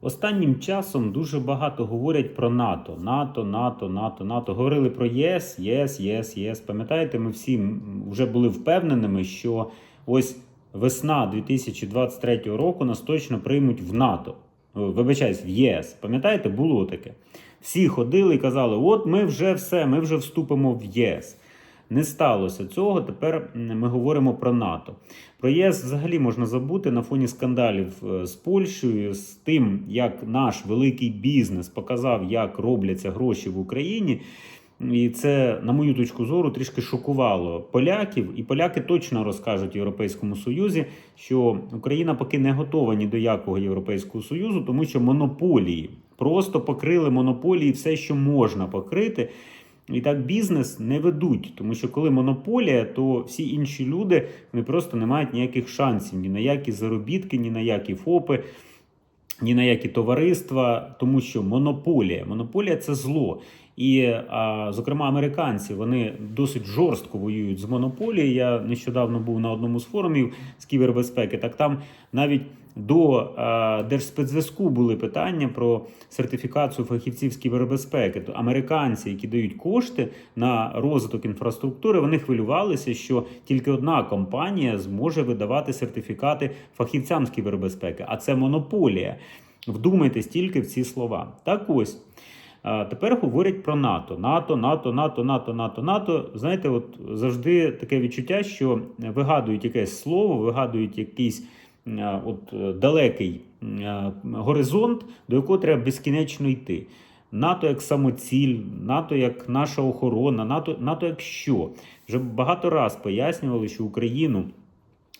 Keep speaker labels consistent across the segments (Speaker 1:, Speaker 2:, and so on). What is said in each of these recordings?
Speaker 1: Останнім часом дуже багато говорять про НАТО. НАТО, НАТО, НАТО, НАТО. Говорили про ЄС, ЄС, ЄС, ЄС. Пам'ятаєте, ми всі вже були впевненими, що ось весна 2023 року нас точно приймуть в НАТО. Вибачаюсь, в ЄС. Пам'ятаєте, було таке. Всі ходили і казали: от ми вже все, ми вже вступимо в ЄС. Не сталося цього. Тепер ми говоримо про НАТО. Про ЄС взагалі можна забути на фоні скандалів е, з Польщею, з тим, як наш великий бізнес показав, як робляться гроші в Україні. І це, на мою точку зору, трішки шокувало поляків. І поляки точно розкажуть Європейському Союзі, що Україна поки не готова ні до якого Європейського Союзу, тому що монополії просто покрили монополії все, що можна покрити. І так бізнес не ведуть, тому що коли монополія, то всі інші люди вони просто не мають ніяких шансів ні на які заробітки, ні на які ФОПи, ні на які товариства, тому що монополія. Монополія це зло. І, а, зокрема, американці вони досить жорстко воюють з монополією. Я нещодавно був на одному з форумів з кібербезпеки. Так там навіть до а, Держспецзв'язку були питання про сертифікацію фахівців з кібербезпеки. То американці, які дають кошти на розвиток інфраструктури, вони хвилювалися, що тільки одна компанія зможе видавати сертифікати фахівцям з кібербезпеки, а це монополія. Вдумайтесь тільки в ці слова. Так ось. Тепер говорять про НАТО. НАТО, НАТО, НАТО, НАТО, НАТО, НАТО. Знаєте, от завжди таке відчуття, що вигадують якесь слово, вигадують якийсь от е, далекий горизонт, до якого треба безкінечно йти. НАТО як самоціль, НАТО як наша охорона, НАТО, НАТО як що. Вже багато раз пояснювали, що Україну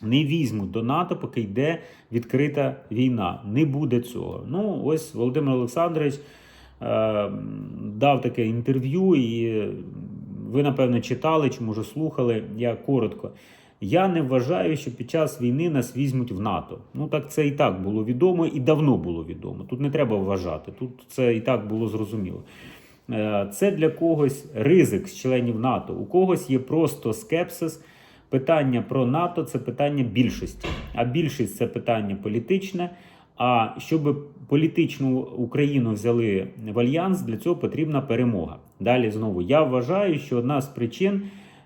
Speaker 1: не візьмуть до НАТО, поки йде відкрита війна. Не буде цього. Ну, ось Володимир Олександрович е, дав таке інтерв'ю, і ви, напевно, читали чи може слухали. Я коротко. Я не вважаю, що під час війни нас візьмуть в НАТО. Ну так це і так було відомо, і давно було відомо. Тут не треба вважати. Тут це і так було зрозуміло. Е, Це для когось ризик з членів НАТО. У когось є просто скепсис. Питання про НАТО це питання більшості, а більшість це питання політичне. А щоб політичну Україну взяли в альянс, для цього потрібна перемога. Далі знову я вважаю, що одна з причин,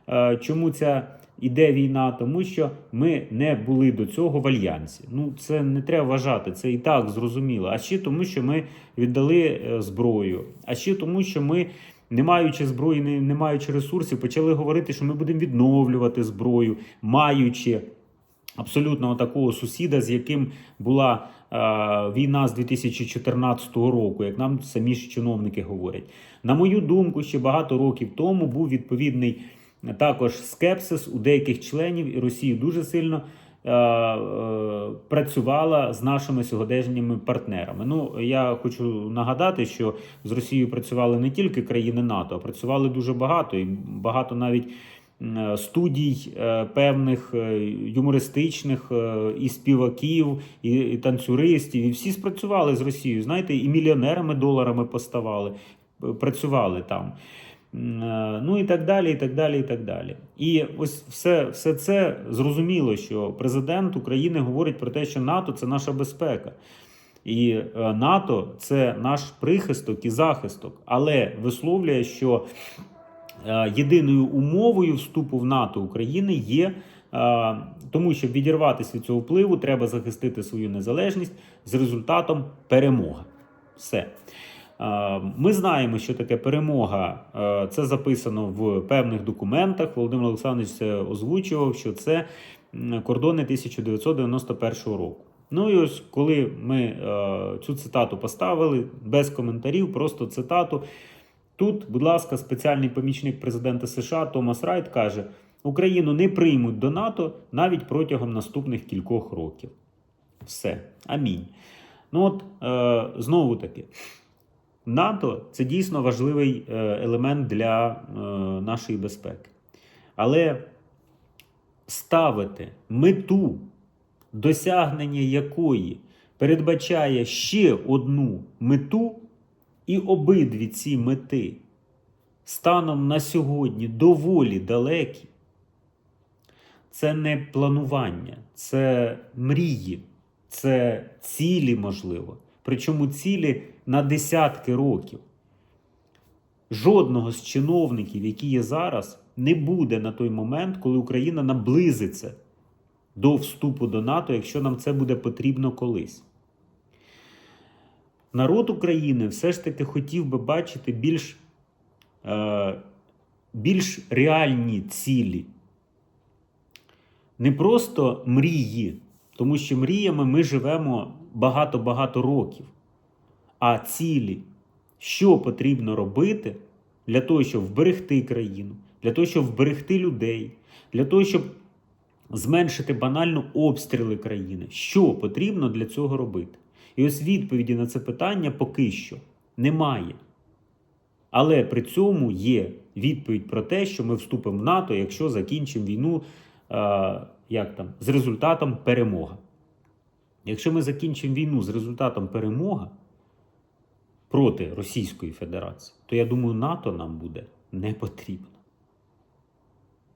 Speaker 1: е, чому ця іде війна, тому що ми не були до цього в альянсі. Ну це не треба вважати, це і так зрозуміло. А ще тому, що ми віддали е, зброю, а ще тому, що ми. Не маючи зброї, не, не маючи ресурсів, почали говорити, що ми будемо відновлювати зброю, маючи абсолютно такого сусіда, з яким була е, війна з 2014 року, як нам самі ж чиновники говорять. На мою думку, ще багато років тому був відповідний також скепсис у деяких членів, і Росія дуже сильно. е, е, Працювала з нашими сьогоденніми партнерами. Ну я хочу нагадати, що з Росією працювали не тільки країни НАТО, а працювали дуже багато, і багато навіть е, студій е, певних е, юмористичних, і співаків, і, і танцюристів. І всі спрацювали з Росією. Знаєте, і мільйонерами доларами поставали, працювали там. Е, Ну і так далі, і так далі, і так далі. І ось все, все це зрозуміло, що президент України говорить про те, що НАТО це наша безпека. І е, НАТО це наш прихисток і захисток, але висловлює, що е, єдиною умовою вступу в НАТО України є. Тому, щоб відірватися від цього впливу, треба захистити свою незалежність з результатом перемога. Все. Е, Ми знаємо, що таке перемога. Е, Це записано в певних документах. Володимир Олександрович озвучував, що це кордони 1991 року. Ну і ось коли ми е, цю цитату поставили без коментарів, просто цитату. Тут, будь ласка, спеціальний помічник президента США Томас Райт каже: Україну не приймуть до НАТО навіть протягом наступних кількох років. Все. Амінь. Ну от знову таки. НАТО це дійсно важливий е, елемент для е, нашої безпеки. Але ставити мету, досягнення якої передбачає ще одну мету, і обидві ці мети станом на сьогодні доволі далекі. Це не планування, це мрії, це цілі, можливо. Причому цілі на десятки років. Жодного з чиновників, які є зараз, не буде на той момент, коли Україна наблизиться до вступу до НАТО, якщо нам це буде потрібно колись. Народ України все ж таки хотів би бачити більш, е, більш реальні цілі. Не просто мрії, тому що мріями ми живемо багато-багато років, а цілі, що потрібно робити для того, щоб вберегти країну, для того, щоб вберегти людей, для того, щоб зменшити банально обстріли країни. Що потрібно для цього робити? І ось відповіді на це питання поки що немає. Але при цьому є відповідь про те, що ми вступимо в НАТО, якщо закінчимо війну як там, з результатом перемога. Якщо ми закінчимо війну з результатом перемога проти Російської Федерації, то я думаю, НАТО нам буде не потрібно.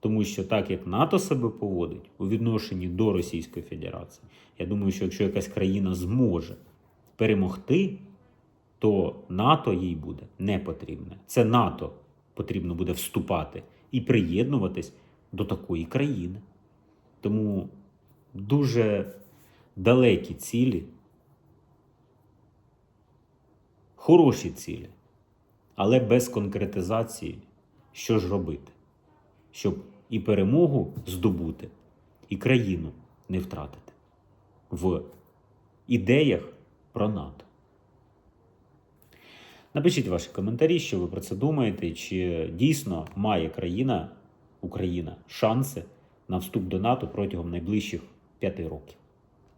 Speaker 1: Тому що так як НАТО себе поводить у відношенні до Російської Федерації, я думаю, що якщо якась країна зможе перемогти, то НАТО їй буде не потрібне. Це НАТО потрібно буде вступати і приєднуватись до такої країни. Тому дуже далекі цілі, хороші цілі, але без конкретизації, що ж робити, щоб і перемогу здобути, і країну не втратити в ідеях про НАТО. Напишіть ваші коментарі, що ви про це думаєте, чи дійсно має країна, Україна шанси на вступ до НАТО протягом найближчих п'яти років.